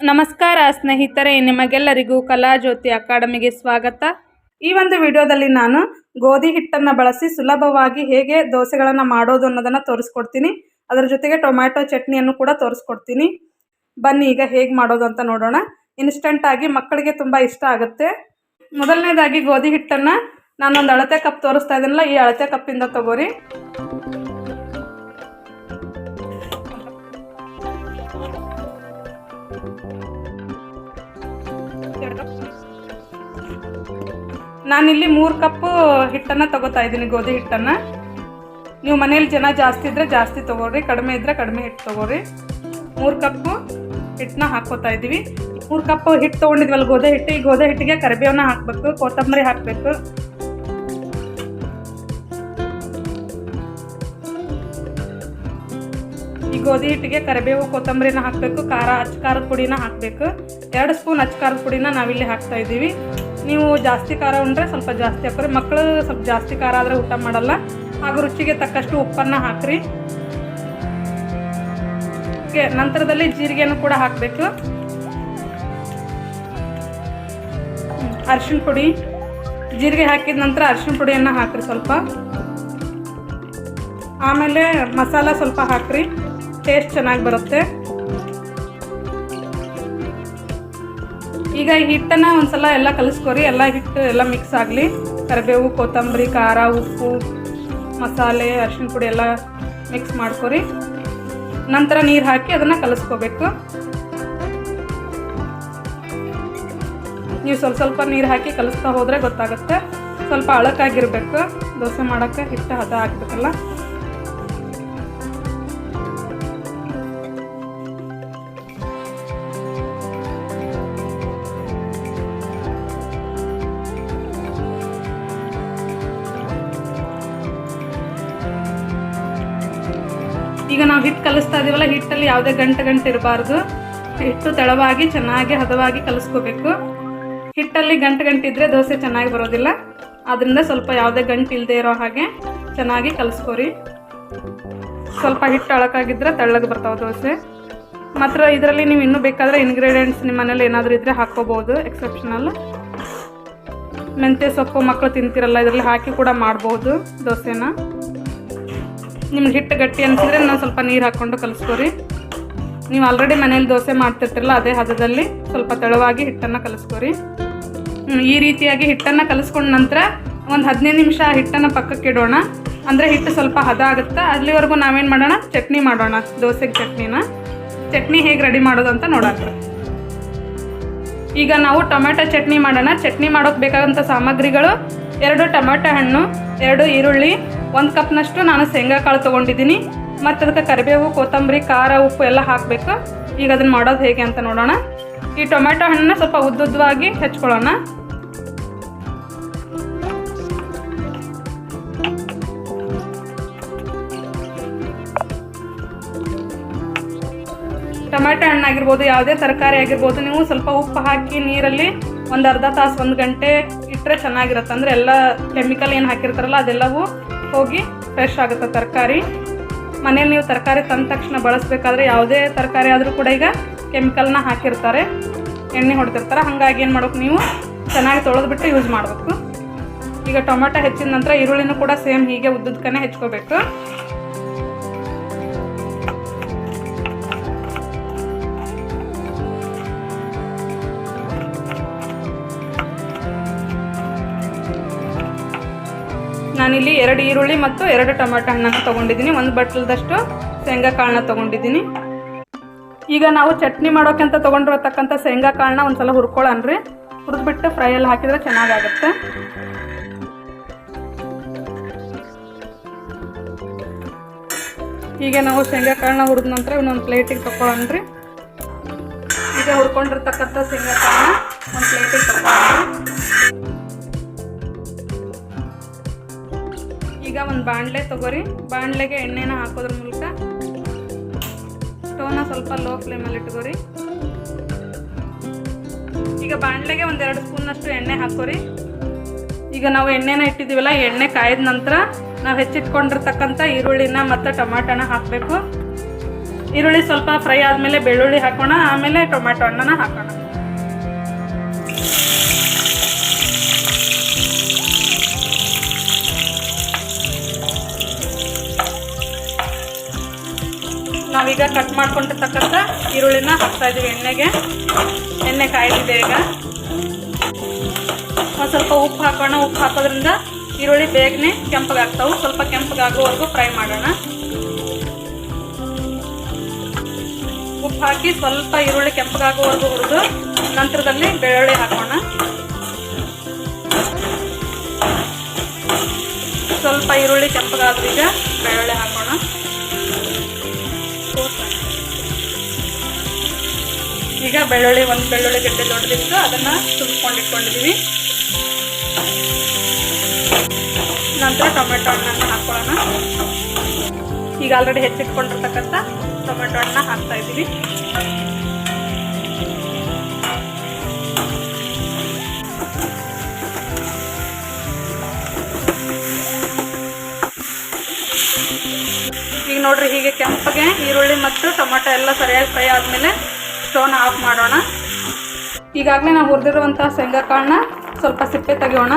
ನಮಸ್ಕಾರ ಸ್ನೇಹಿತರೆ, ನಿಮಗೆಲ್ಲರಿಗೂ ಕಲಾಜ್ಯೋತಿ ಅಕಾಡೆಮಿಗೆ ಸ್ವಾಗತ. ಈ ಒಂದು ವಿಡಿಯೋದಲ್ಲಿ ನಾನು ಗೋಧಿ ಹಿಟ್ಟನ್ನು ಬಳಸಿ ಸುಲಭವಾಗಿ ಹೇಗೆ ದೋಸೆಗಳನ್ನು ಮಾಡೋದು ಅನ್ನೋದನ್ನು ತೋರಿಸ್ಕೊಡ್ತೀನಿ. ಅದರ ಜೊತೆಗೆ ಟೊಮ್ಯಾಟೊ ಚಟ್ನಿಯನ್ನು ಕೂಡ ತೋರಿಸ್ಕೊಡ್ತೀನಿ. ಬನ್ನಿ, ಈಗ ಹೇಗೆ ಮಾಡೋದು ಅಂತ ನೋಡೋಣ. ಇನ್ಸ್ಟೆಂಟಾಗಿ ಮಕ್ಕಳಿಗೆ ತುಂಬ ಇಷ್ಟ ಆಗುತ್ತೆ. ಮೊದಲನೇದಾಗಿ ಗೋಧಿ ಹಿಟ್ಟನ್ನು ನಾನೊಂದು ಅಳತೆ ಕಪ್ ತೋರಿಸ್ತಾ ಇದ್ದೀನಲ್ಲ, ಈ ಅಳತೆ ಕಪ್ಪಿಂದ ತಗೋರಿ. ನಾನಿಲ್ಲಿ ಮೂರು ಕಪ್ಪು ಹಿಟ್ಟನ್ನು ತಗೋತಾ ಇದ್ದೀನಿ, ಗೋಧಿ ಹಿಟ್ಟನ್ನು. ನೀವು ಮನೇಲಿ ಜನ ಜಾಸ್ತಿ ಇದ್ದರೆ ಜಾಸ್ತಿ ತೊಗೊಳ್ರಿ, ಕಡಿಮೆ ಇದ್ದರೆ ಕಡಿಮೆ ಹಿಟ್ಟು ತೊಗೊಳ್ರಿ. ಮೂರು ಕಪ್ಪು ಹಿಟ್ಟನ್ನ ಹಾಕ್ಕೋತಾ ಇದ್ದೀವಿ. ಮೂರು ಕಪ್ ಹಿಟ್ಟು ತೊಗೊಂಡಿದ್ವಲ್ಲ, ಗೋಧಿ ಹಿಟ್ಟು ಈ ಗೋಧಿ ಹಿಟ್ಟಿಗೆ ಕರಿಬೇವನ್ನ ಹಾಕಬೇಕು, ಕೊತ್ತಂಬರಿ ಹಾಕಬೇಕು. ಈ ಗೋಧಿ ಹಿಟ್ಟಿಗೆ ಕರಿಬೇವು, ಕೊತ್ತಂಬರಿನ ಹಾಕಬೇಕು, ಖಾರ ಅಚ್ಚ ಖಾರದ ಪುಡಿನ ಹಾಕಬೇಕು. ಎರಡು ಸ್ಪೂನ್ ಅಚ್ಚ ಖಾರದ ಪುಡಿನ ನಾವಿಲ್ಲಿ ಹಾಕ್ತಾ ಇದ್ದೀವಿ. ನೀವು ಜಾಸ್ತಿ ಖಾರ ಉಂಡ್ರೆ ಸ್ವಲ್ಪ ಜಾಸ್ತಿ ಹಾಕ್ರಿ ಮಕ್ಕಳು ಸ್ವಲ್ಪ ಜಾಸ್ತಿ ಖಾರ ಆದರೆ ಊಟ ಮಾಡಲ್ಲ. ಹಾಗೂ ರುಚಿಗೆ ತಕ್ಕಷ್ಟು ಉಪ್ಪನ್ನು ಹಾಕ್ರಿ. ಓಕೆ, ನಂತರದಲ್ಲಿ ಜೀರಿಗೆಯನ್ನು ಕೂಡ ಹಾಕಬೇಕು. ಅರಿಶಿಣ ಪುಡಿ. ಜೀರಿಗೆ ಹಾಕಿದ ನಂತರ ಅರಿಶಿಣ ಪುಡಿಯನ್ನು ಹಾಕ್ರಿ ಸ್ವಲ್ಪ. ಆಮೇಲೆ ಮಸಾಲ ಸ್ವಲ್ಪ ಹಾಕ್ರಿ. ಟೇಸ್ಟ್ ಚೆನ್ನಾಗಿ ಬರುತ್ತೆ. ಈಗ ಹಿಟ್ಟನ್ನ ಒಂದು ಒಂದ್ಸಲ ಎಲ್ಲ ಕಲಿಸ್ಕೊರಿ. ಎಲ್ಲ ಹಿಟ್ಟು ಎಲ್ಲ ಮಿಕ್ಸ್ ಆಗಲಿ. ಕರಿಬೇವು, ಕೊತ್ತಂಬರಿ, ಖಾರ, ಉಪ್ಪು, ಮಸಾಲೆ, ಅರಿಶಿಣ ಪುಡಿ ಎಲ್ಲ ಮಿಕ್ಸ್ ಮಾಡ್ಕೊರಿ. ನಂತರ ನೀರು ಹಾಕಿ ಅದನ್ನು ಕಲಿಸ್ಕೋಬೇಕು. ನೀವು ಸ್ವಲ್ಪ ಸ್ವಲ್ಪ ನೀರು ಹಾಕಿ ಕಲಿಸ್ತಾ ಹೋದ್ರೆ ಗೊತ್ತಾಗುತ್ತೆ. ಸ್ವಲ್ಪ ಅಳಕಾಗಿರ್ಬೇಕು. ದೋಸೆ ಮಾಡೋಕ್ಕೆ ಹಿಟ್ಟು ಹದ ಹಾಕ್ಬೇಕಲ್ಲ ಕಲಿಸ್ತಾ ಹಿಟ್ಟಲ್ಲಿ ಯಾವುದೇ ಗಂಟು ಗಂಟು ಇರಬಾರ್ದು. ಹಿಟ್ಟು ತೆಳವಾಗಿ ಚೆನ್ನಾಗಿ ಹದವಾಗಿ ಕಲಿಸ್ಕೋಬೇಕು. ಹಿಟ್ಟಲ್ಲಿ ಗಂಟು ಗಂಟಿದ್ರೆ ದೋಸೆ ಚೆನ್ನಾಗಿ ಬರೋದಿಲ್ಲ. ಅದರಿಂದ ಸ್ವಲ್ಪ ಯಾವುದೇ ಗಂಟು ಇಲ್ಲದೆ ಇರೋ ಹಾಗೆ ಚೆನ್ನಾಗಿ ಕಲಸ್ಕೋರಿ. ಸ್ವಲ್ಪ ಹಿಟ್ಟು ಅಳಕಾಗಿದ್ರೆ ತೆಳ್ಳಗೆ ಬರ್ತಾವೆ ದೋಸೆ. ಮಾತ್ರ ಇದರಲ್ಲಿ ನೀವು ಇನ್ನೂ ಬೇಕಾದರೆ ಇಂಗ್ರೀಡಿಯೆಂಟ್ಸ್ ನಿಮ್ಮ ಮನೇಲಿ ಏನಾದರೂ ಇದ್ದರೆ ಹಾಕ್ಕೋಬೋದು ಎಕ್ಸೆಪ್ಷನಲ್ ಮೆಂತ್ಯ ಸೊಪ್ಪು ಮಕ್ಕಳು ತಿಂತಿರಲ್ಲ, ಇದರಲ್ಲಿ ಹಾಕಿ ಕೂಡ ಮಾಡ್ಬೋದು ದೋಸೆನ. ನಿಮ್ಗೆ ಹಿಟ್ಟು ಗಟ್ಟಿ ಅನಿಸಿದ್ರೆ ನಾನು ಸ್ವಲ್ಪ ನೀರು ಹಾಕ್ಕೊಂಡು ಕಲಿಸ್ಕೊರಿ. ನೀವು ಆಲ್ರೆಡಿ ಮನೇಲಿ ದೋಸೆ ಮಾಡ್ತಿರ್ತಿರಲ್ಲ ಅದೇ ಹದದಲ್ಲಿ ಸ್ವಲ್ಪ ತೆಳುವಾಗಿ ಹಿಟ್ಟನ್ನು ಕಲಿಸ್ಕೊರಿ. ಈ ರೀತಿಯಾಗಿ ಹಿಟ್ಟನ್ನು ಕಲಿಸ್ಕೊಂಡ ನಂತರ ಒಂದು ಹದಿನೈದು ನಿಮಿಷ ಹಿಟ್ಟನ್ನು ಪಕ್ಕಕ್ಕೆ ಇಡೋಣ ಅಂದರೆ ಹಿಟ್ಟು ಸ್ವಲ್ಪ ಹದ ಆಗುತ್ತೆ? ಅಲ್ಲಿವರೆಗೂ ನಾವೇನು ಮಾಡೋಣ? ಚಟ್ನಿ ಮಾಡೋಣ, ದೋಸೆಗೆ ಚಟ್ನಿನ. ಚಟ್ನಿ ಹೇಗೆ ರೆಡಿ ಮಾಡೋದು ಅಂತ ನೋಡೋಣ. ಈಗ ನಾವು ಟೊಮೆಟೊ ಚಟ್ನಿ ಮಾಡೋಣ. ಚಟ್ನಿ ಮಾಡೋಕ್ಕೆ ಬೇಕಾದಂಥ ಸಾಮಗ್ರಿಗಳು ಎರಡು ಟೊಮೆಟೊ ಹಣ್ಣು, ಎರಡು ಈರುಳ್ಳಿ ಒಂದು ಕಪ್ನಷ್ಟು ನಾನು ಶೇಂಗಾ ಕಾಳು ತೊಗೊಂಡಿದ್ದೀನಿ. ಮತ್ತು ಅದಕ್ಕೆ ಕರಿಬೇವು, ಕೊತ್ತಂಬರಿ, ಖಾರ, ಉಪ್ಪು ಎಲ್ಲ ಹಾಕಬೇಕು. ಈಗ ಅದನ್ನು ಮಾಡೋದು ಹೇಗೆ ಅಂತ ನೋಡೋಣ. ಈ ಟೊಮೆಟೊ ಹಣ್ಣನ್ನ ಸ್ವಲ್ಪ ಉದ್ದುದ್ದವಾಗಿ ಹೆಚ್ಕೊಳ್ಳೋಣ. ಟೊಮೆಟೊ ಹಣ್ಣಾಗಿರ್ಬೋದು ಯಾವುದೇ ತರಕಾರಿ ಆಗಿರ್ಬೋದು, ನೀವು ಸ್ವಲ್ಪ ಉಪ್ಪು ಹಾಕಿ ನೀರಲ್ಲಿ ಒಂದು ಅರ್ಧ ತಾಸು, ಒಂದು ಗಂಟೆ ಇಟ್ಟರೆ ಚೆನ್ನಾಗಿರುತ್ತೆ ಅಂದರೆ ಎಲ್ಲ ಕೆಮಿಕಲ್ ಏನು ಹಾಕಿರ್ತಾರಲ್ಲ ಅದೆಲ್ಲವೂ ಹೋಗಿ ಫ್ರೆಶ್ ಆಗುತ್ತೆ ತರಕಾರಿ. ಮನೇಲಿ ನೀವು ತರಕಾರಿ ತಂದ ತಕ್ಷಣ ಬಳಸಬೇಕಾದ್ರೆ ಯಾವುದೇ ತರಕಾರಿ ಆದರೂ ಕೂಡ ಈಗ ಕೆಮಿಕಲ್ನ ಹಾಕಿರ್ತಾರೆ. ಎಣ್ಣೆ ಹೊಡೆದಿರ್ತಾರೆ. ಹಾಗಾಗಿ ಏನು ಮಾಡ್ಬೇಕು ನೀವು? ಚೆನ್ನಾಗಿ ತೊಳೆದ್ಬಿಟ್ಟು ಯೂಸ್ ಮಾಡಬೇಕು. ಈಗ ಟೊಮೆಟೊ ಹೆಚ್ಚಿದ ನಂತರ ಈರುಳ್ಳಿನೂ ಕೂಡ ಸೇಮ್ ಹೀಗೆ ಉದ್ದುದ್ಕನೇ ಹೆಚ್ಕೋಬೇಕು. ನಾನಿಲ್ಲಿ ಎರಡು ಈರುಳ್ಳಿ ಮತ್ತು ಎರಡು ಟೊಮೆಟೊ ಹಣ್ಣನ್ನು ತೊಗೊಂಡಿದ್ದೀನಿ. ಒಂದು ಬಟ್ಲದಷ್ಟು ಶೇಂಗಾ ಕಾಳನ್ನ ತೊಗೊಂಡಿದ್ದೀನಿ. ಈಗ ನಾವು ಚಟ್ನಿ ಮಾಡೋಕೆ ಅಂತ ತೊಗೊಂಡಿರತಕ್ಕಂಥ ಶೇಂಗಾ ಕಾಳನ್ನ ಒಂದು ಸಲ ಹುರ್ಕೊಳ್ಳೋಣ್ರಿ ಹುರಿದ್ಬಿಟ್ಟು ಫ್ರೈಯಲ್ಲಿ ಹಾಕಿದ್ರೆ ಚೆನ್ನಾಗಾಗುತ್ತೆ. ಈಗ ನಾವು ಶೇಂಗಾ ಕಾಳನ್ನ ಹುರಿದ ನಂತರ ಇನ್ನೊಂದು ಪ್ಲೇಟಿಗೆ ತೊಗೊಳಣ್ರಿ ಈಗ ಹುರ್ಕೊಂಡಿರ್ತಕ್ಕಂಥ ಶೇಂಗಾ ಕಾಳನ್ನ ಒಂದು ಪ್ಲೇಟಿಗೆ ತೊಗೊಳಣ್ರಿ ಈಗ ಒಂದು ಬಾಣಲೆ ತಗೋರಿ. ಬಾಣಲೆಗೆ ಎಣ್ಣೆನ ಹಾಕೋದ್ರ ಮೂಲಕ ಸ್ಟೋವ್ನ ಸ್ವಲ್ಪ ಲೋ ಫ್ಲೇಮಲ್ಲಿ ಇಟ್ಕೋರಿ. ಈಗ ಬಾಣಲೆಗೆ ಒಂದೆರಡು ಸ್ಪೂನಷ್ಟು ಎಣ್ಣೆ ಹಾಕೋರಿ. ಈಗ ನಾವು ಎಣ್ಣೆನ ಇಟ್ಟಿದ್ದೀವಲ್ಲ, ಎಣ್ಣೆ ಕಾಯ್ದ ನಂತರ ನಾವು ಹೆಚ್ಚಿಟ್ಕೊಂಡಿರ್ತಕ್ಕಂಥ ಈರುಳ್ಳಿನ ಮತ್ತು ಟೊಮಾಟೋನ ಹಾಕಬೇಕು. ಈರುಳ್ಳಿ ಸ್ವಲ್ಪ ಫ್ರೈ ಆದಮೇಲೆ ಬೆಳ್ಳುಳ್ಳಿ ಹಾಕೋಣ, ಆಮೇಲೆ ಟೊಮ್ಯಾಟೊ ಹಣ್ಣನ್ನ ಹಾಕೋಣ. ನಾವೀಗ ಕಟ್ ಮಾಡ್ಕೊಂಡಿರ್ತಕ್ಕಂಥ ಈರುಳ್ಳಿನ ಹಾಕ್ತಾ ಇದ್ದೀವಿ ಎಣ್ಣೆಗೆ. ಎಣ್ಣೆ ಕಾಯ್ದಿದೆ ಈಗ ಒಂದು ಸ್ವಲ್ಪ ಉಪ್ಪು ಹಾಕೋಣ. ಉಪ್ಪು ಹಾಕೋದ್ರಿಂದ ಈರುಳ್ಳಿ ಬೇಗನೆ ಕೆಂಪಗಾಗ್ತಾವೆ. ಸ್ವಲ್ಪ ಕೆಂಪಗಾಗೋವರೆಗೂ ಫ್ರೈ ಮಾಡೋಣ. ಉಪ್ಪು ಹಾಕಿ ಸ್ವಲ್ಪ ಈರುಳ್ಳಿ ಕೆಂಪಗಾಗುವವರೆಗೂ ಹುರಿದು ನಂತರದಲ್ಲಿ ಬೆಳ್ಳುಳ್ಳಿ ಹಾಕೋಣ. ಸ್ವಲ್ಪ ಈರುಳ್ಳಿ ಕೆಂಪಗಾದ್ರೀಗ ಬೆಳ್ಳುಳ್ಳಿ ಹಾಕೋಣ. ಈಗ ಬೆಳ್ಳುಳ್ಳಿ ಒಂದು ಬೆಳ್ಳುಳ್ಳಿ ಗಡ್ಡೆ ದೊಡ್ಡದಿತ್ತು, ಅದನ್ನು ಸುಲ್ಕೊಂಡು ಇಟ್ಕೊಂಡಿದ್ದೀವಿ ನಂತರ ಟೊಮೆಟೊ ಹಣ್ಣನ್ನು ಹಾಕೊಳ್ಳೋಣ. ಈಗ ಆಲ್ರೆಡಿ ಹೆಚ್ಚಿಟ್ಕೊಂಡಿರ್ತಕ್ಕಂಥ ಟೊಮೆಟೊ ಹಣ್ಣನ್ನ ಹಾಕ್ತಾ ಇದ್ದೀವಿ. ಈಗ ನೋಡ್ರಿ ಹೀಗೆ ಕೆಂಪಗೆ ಈರುಳ್ಳಿ ಮತ್ತು ಟೊಮೆಟೊ ಎಲ್ಲ ಸರಿಯಾಗಿ ಫ್ರೈ ಆದಮೇಲೆ ಸ್ಟೋನ್ ಆಫ್ ಮಾಡೋಣ. ಈಗಾಗಲೇ ನಾವು ಹುರಿದಿರುವಂಥ ಶೇಂಗಾ ಕಾಳನ್ನ ಸ್ವಲ್ಪ ಸಿಪ್ಪೆ ತೆಗೆಯೋಣ.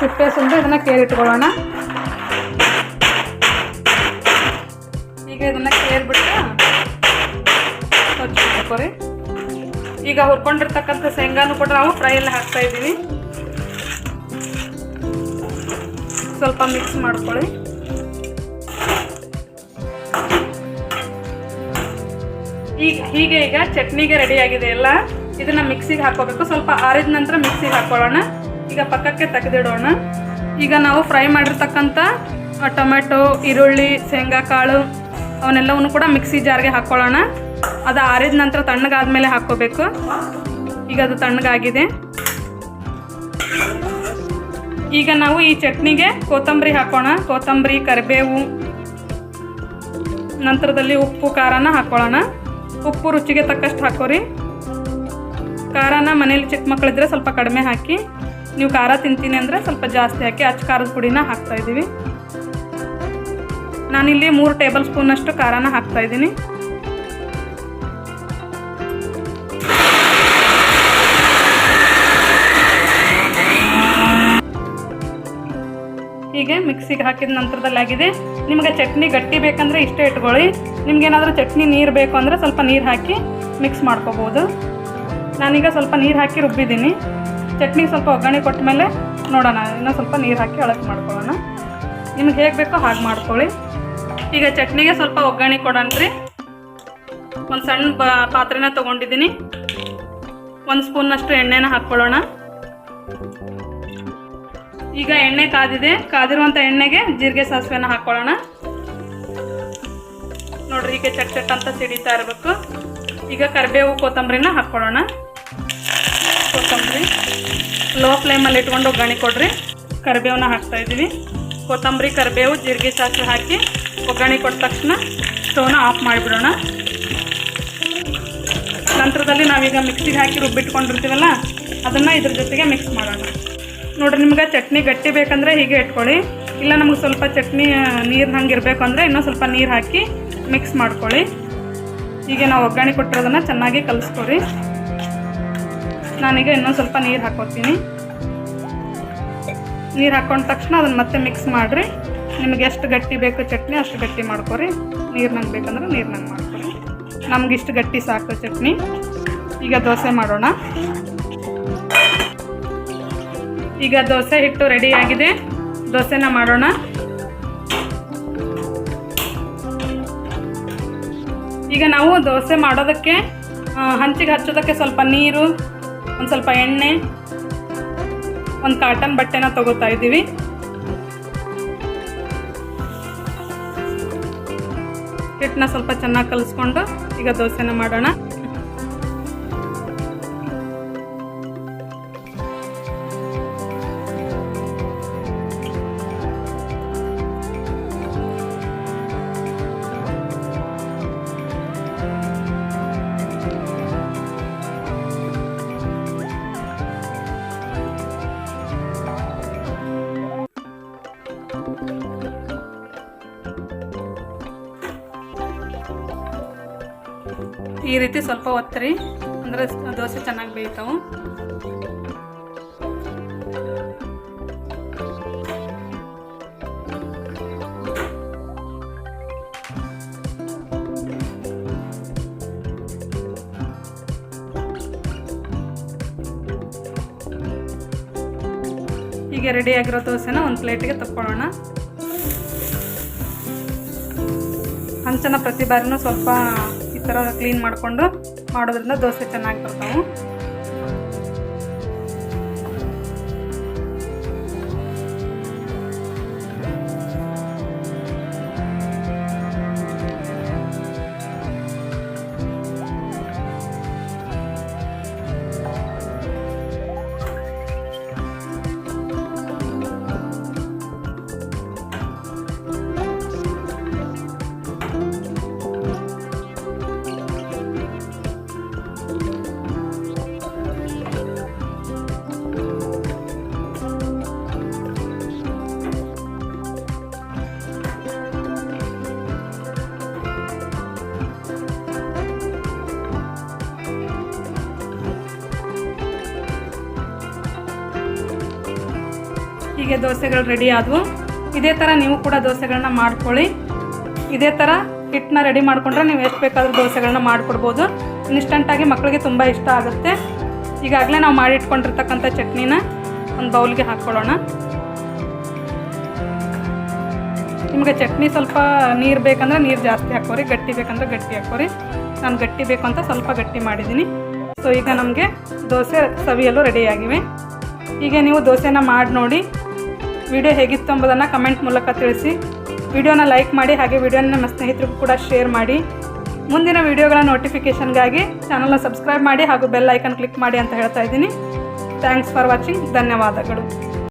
ಸಿಪ್ಪೆ ಸುಂದು ಇದನ್ನ ಕೇರಿಟ್ಕೊಳ್ಳೋಣ ಈಗ ಇದನ್ನ ಕೇರ್ಬಿಟ್ಟು ಸ್ವಚ್ಛ ಈಗ ಹುರ್ಕೊಂಡಿರ್ತಕ್ಕಂಥ ಶೇಂಗಾನು ಕೂಡ ನಾವು ಫ್ರೈಯಲ್ಲಿ ಹಾಕ್ತಾ ಇದ್ದೀವಿ. ಸ್ವಲ್ಪ ಮಿಕ್ಸ್ ಮಾಡ್ಕೊಳ್ಳಿ ಈಗ ಹೀಗೆ ಈಗ ಚಟ್ನಿಗೆ ರೆಡಿ ಆಗಿದೆ ಎಲ್ಲ. ಇದನ್ನ ಮಿಕ್ಸಿಗೆ ಹಾಕೋಬೇಕು ಸ್ವಲ್ಪ ಆರಿದ ನಂತರ ಮಿಕ್ಸಿಗೆ ಹಾಕೊಳ್ಳೋಣ ಈಗ ಪಕ್ಕಕ್ಕೆ ತೆಗೆದಿಡೋಣ. ಈಗ ನಾವು ಫ್ರೈ ಮಾಡಿರ್ತಕ್ಕಂಥ ಟೊಮೆಟೊ, ಈರುಳ್ಳಿ ಶೇಂಗಾ ಕಾಳು ಅವನ್ನೆಲ್ಲವನ್ನು ಕೂಡ ಮಿಕ್ಸಿ ಜಾರ್ಗೆ ಹಾಕ್ಕೊಳ್ಳೋಣ. ಅದು ಆರಿದ ನಂತರ ತಣ್ಣಗಾದ್ಮೇಲೆ ಹಾಕ್ಕೋಬೇಕು. ಈಗ ಅದು ತಣ್ಣಗಾಗಿದೆ. ಈಗ ನಾವು ಈ ಚಟ್ನಿಗೆ ಕೊತ್ತಂಬರಿ ಹಾಕೋಣ ಕೊತ್ತಂಬರಿ, ಕರಿಬೇವು, ನಂತರದಲ್ಲಿ ಉಪ್ಪು, ಖಾರನ ಹಾಕೊಳ್ಳೋಣ ಉಪ್ಪು ರುಚಿಗೆ ತಕ್ಕಷ್ಟು ಹಾಕೋರಿ. ಖಾರನ ಮನೇಲಿ ಚಿಕ್ಕ ಮಕ್ಕಳಿದ್ರೆ ಸ್ವಲ್ಪ ಕಡಿಮೆ ಹಾಕಿ, ನೀವು ಖಾರ ತಿಂತೀನಿ ಅಂದರೆ ಸ್ವಲ್ಪ ಜಾಸ್ತಿ ಹಾಕಿ ಅಚ್ಚ ಖಾರದ ಪುಡಿನ ಹಾಕ್ತಾ ಇದ್ದೀವಿ. ನಾನಿಲ್ಲಿ ಮೂರು ಟೇಬಲ್ ಸ್ಪೂನಷ್ಟು ಖಾರನ ಹಾಕ್ತಾ ಇದ್ದೀನಿ. ಹೀಗೆ ಮಿಕ್ಸಿಗೆ ಹಾಕಿದ ನಂತರದಲ್ಲಾಗಿದೆ. ನಿಮಗೆ ಚಟ್ನಿ ಗಟ್ಟಿ ಬೇಕಂದ್ರೆ ಇಷ್ಟೇ ಇಟ್ಕೊಳ್ಳಿ. ನಿಮ್ಗೇನಾದರೂ ಚಟ್ನಿ ನೀರು ಬೇಕು ಅಂದರೆ ಸ್ವಲ್ಪ ನೀರು ಹಾಕಿ ಮಿಕ್ಸ್ ಮಾಡ್ಕೋಬೋದು. ನಾನೀಗ ಸ್ವಲ್ಪ ನೀರು ಹಾಕಿ ರುಬ್ಬಿದ್ದೀನಿ. ಚಟ್ನಿಗೆ ಸ್ವಲ್ಪ ಒಗ್ಗರಣೆ ಕೊಟ್ಟ ಮೇಲೆ ನೋಡೋಣ, ಇನ್ನೂ ಸ್ವಲ್ಪ ನೀರು ಹಾಕಿ ಅಳತೆ ಮಾಡ್ಕೊಳ್ಳೋಣ. ನಿಮ್ಗೆ ಹೇಗೆ ಬೇಕೋ ಹಾಗೆ ಮಾಡ್ಕೊಳ್ಳಿ. ಈಗ ಚಟ್ನಿಗೆ ಸ್ವಲ್ಪ ಒಗ್ಗರಣೆ ಕೊಡೋಣ್ರಿ. ಒಂದು ಸಣ್ಣ ಪಾತ್ರೆನ ತೊಗೊಂಡಿದ್ದೀನಿ. ಒಂದು ಸ್ಪೂನ್ನಷ್ಟು ಎಣ್ಣೆನ ಹಾಕ್ಕೊಳ್ಳೋಣ. ಈಗ ಎಣ್ಣೆ ಕಾದಿದೆ. ಕಾದಿರುವಂಥ ಎಣ್ಣೆಗೆ ಜೀರಿಗೆ ಸಾಸಿವೆನ ಹಾಕ್ಕೊಳ್ಳೋಣ. ನೋಡ್ರಿ, ಹೀಗೆ ಚಟ್ ಚಟ್ ಅಂತ ಸಿಡಿತಾ ಇರಬೇಕು. ಈಗ ಕರಿಬೇವು ಕೊತ್ತಂಬರಿನ ಹಾಕ್ಕೊಳ್ಳೋಣ. ಕೊತ್ತಂಬರಿ ಲೋ ಫ್ಲೇಮಲ್ಲಿ ಇಟ್ಕೊಂಡು ಒಗ್ಗರಣೆ ಕೊಡ್ರಿ. ಕರಿಬೇವನ್ನ ಹಾಕ್ತಾ ಇದ್ದೀವಿ. ಕೊತ್ತಂಬರಿ, ಕರಿಬೇವು, ಜೀರಿಗೆ ಸಾಸಿವೆ ಹಾಕಿ ಒಗ್ಗರಣೆ ಕೊಟ್ಟ ತಕ್ಷಣ ಸ್ಟವ್ನ ಆಫ್ ಮಾಡಿಬಿಡೋಣ. ನಂತರದಲ್ಲಿ ನಾವೀಗ ಮಿಕ್ಸಿಗೆ ಹಾಕಿ ರುಬ್ಬಿಟ್ಕೊಂಡಿರ್ತೀವಲ್ಲ, ಅದನ್ನು ಇದ್ರ ಜೊತೆಗೆ ಮಿಕ್ಸ್ ಮಾಡೋಣ. ನೋಡ್ರಿ, ನಿಮ್ಗೆ ಚಟ್ನಿ ಗಟ್ಟಿ ಬೇಕಂದರೆ ಹೀಗೆ ಇಟ್ಕೊಳ್ಳಿ. ಇಲ್ಲ ನಮಗೆ ಸ್ವಲ್ಪ ಚಟ್ನಿ ನೀರು ಹಂಗೆ ಇರಬೇಕು ಅಂದರೆ ಇನ್ನೂ ಸ್ವಲ್ಪ ನೀರು ಹಾಕಿ ಮಿಕ್ಸ್ ಮಾಡ್ಕೊಳ್ಳಿ. ಹೀಗೆ ನಾವು ಒಗ್ಗರಣೆ ಕೊಟ್ಟಿರೋದನ್ನು ಚೆನ್ನಾಗಿ ಕಲಿಸ್ಕೊರಿ. ನಾನೀಗ ಇನ್ನೊಂದು ಸ್ವಲ್ಪ ನೀರು ಹಾಕೋತೀನಿ. ನೀರು ಹಾಕೊಂಡ ತಕ್ಷಣ ಅದನ್ನು ಮತ್ತೆ ಮಿಕ್ಸ್ ಮಾಡಿರಿ. ನಿಮಗೆ ಎಷ್ಟು ಗಟ್ಟಿ ಬೇಕು ಚಟ್ನಿ ಅಷ್ಟು ಗಟ್ಟಿ ಮಾಡ್ಕೊರಿ. ನೀರ್ನಂಗೆ ಬೇಕಂದ್ರೆ ನೀರ್ನಂಗೆ ಮಾಡ್ಕೊರಿ. ನಮ್ಗೆ ಇಷ್ಟು ಗಟ್ಟಿ ಸಾಕು ಚಟ್ನಿ. ಈಗ ದೋಸೆ ಮಾಡೋಣ. ಈಗ ದೋಸೆ ಹಿಟ್ಟು ರೆಡಿಯಾಗಿದೆ ದೋಸೆನ ಮಾಡೋಣ. ಈಗ ನಾವು ದೋಸೆ ಮಾಡೋದಕ್ಕೆ ಹಂಚಿಗೆ ಹಚ್ಚೋದಕ್ಕೆ ಸ್ವಲ್ಪ ನೀರು, ಒಂದು ಸ್ವಲ್ಪ ಎಣ್ಣೆ, ಒಂದು ಕಾಟನ್ ಬಟ್ಟೆನ ತಗೋತಾ ಇದ್ದೀವಿ. ಹಿಟ್ಟನ್ನ ಸ್ವಲ್ಪ ಚೆನ್ನಾಗಿ ಕಲಿಸ್ಕೊಂಡು ಈಗ ದೋಸೆನ ಮಾಡೋಣ. ಈ ರೀತಿ ಸ್ವಲ್ಪ ಒತ್ತರಿ ಅಂದರೆ ದೋಸೆ ಚೆನ್ನಾಗಿ ಬೇಯ್ತಾವು. ರೆಡಿ ಆಗಿರೋ ದೋಸೆನ ಒಂದು ಪ್ಲೇಟಿಗೆ ತಕ್ಕೊಳ್ಳೋಣ. ಹಂಚನ ಪ್ರತಿ ಬಾರಿನೂ ಸ್ವಲ್ಪ ಈ ಥರ ಕ್ಲೀನ್ ಮಾಡಿಕೊಂಡು ಮಾಡೋದ್ರಿಂದ ದೋಸೆ ಚೆನ್ನಾಗಿ ಬರ್ತಾವೆ. ಹೀಗೆ ದೋಸೆಗಳು ರೆಡಿ ಆದವು. ಇದೇ ಥರ ನೀವು ಕೂಡ ದೋಸೆಗಳನ್ನ ಮಾಡ್ಕೊಳ್ಳಿ. ಇದೇ ಥರ ಹಿಟ್ಟನ್ನ ರೆಡಿ ಮಾಡಿಕೊಂಡ್ರೆ ನೀವು ಎಷ್ಟು ಬೇಕಾದರೂ ದೋಸೆಗಳನ್ನ ಮಾಡಿಕೊಡ್ಬೋದು. ಇನ್ಸ್ಟಂಟಾಗಿ ಮಕ್ಕಳಿಗೆ ತುಂಬ ಇಷ್ಟ ಆಗುತ್ತೆ. ಈಗಾಗಲೇ ನಾವು ಮಾಡಿಟ್ಕೊಂಡಿರ್ತಕ್ಕಂಥ ಚಟ್ನಿನ ಒಂದು ಬೌಲ್ಗೆ ಹಾಕ್ಕೊಳ್ಳೋಣ ನಿಮಗೆ ಚಟ್ನಿ ಸ್ವಲ್ಪ ನೀರು ಬೇಕಂದ್ರೆ ನೀರು ಜಾಸ್ತಿ ಹಾಕೋರಿ, ಗಟ್ಟಿ ಬೇಕಂದ್ರೆ ಗಟ್ಟಿ ಹಾಕೋರಿ. ನಾನು ಗಟ್ಟಿ ಬೇಕು ಅಂತ ಸ್ವಲ್ಪ ಗಟ್ಟಿ ಮಾಡಿದ್ದೀನಿ. ಸೊ ಈಗ ನಮಗೆ ದೋಸೆ ಸವಿಯಲು ರೆಡಿಯಾಗಿವೆ ಹೀಗೆ ನೀವು ದೋಸೆನ ಮಾಡಿ ನೋಡಿ. ವಿಡಿಯೋ ಹೇಗಿತ್ತು ಎಂಬುದನ್ನು ಕಮೆಂಟ್ ಮೂಲಕ ತಿಳಿಸಿ. ವಿಡಿಯೋನ ಲೈಕ್ ಮಾಡಿ, ಹಾಗೆ ವಿಡಿಯೋನ ನಮ್ಮ ಸ್ನೇಹಿತರಿಗೂ ಕೂಡ ಶೇರ್ ಮಾಡಿ. ಮುಂದಿನ ವಿಡಿಯೋಗಳ ನೋಟಿಫಿಕೇಷನ್ಗಾಗಿ ಚಾನಲ್ನ ಸಬ್ಸ್ಕ್ರೈಬ್ ಮಾಡಿ, ಹಾಗೂ ಬೆಲ್ ಐಕನ್ ಕ್ಲಿಕ್ ಮಾಡಿ ಅಂತ ಹೇಳ್ತಾ ಇದ್ದೀನಿ. ಥ್ಯಾಂಕ್ಸ್ ಫಾರ್ ವಾಚಿಂಗ್ ಧನ್ಯವಾದಗಳು.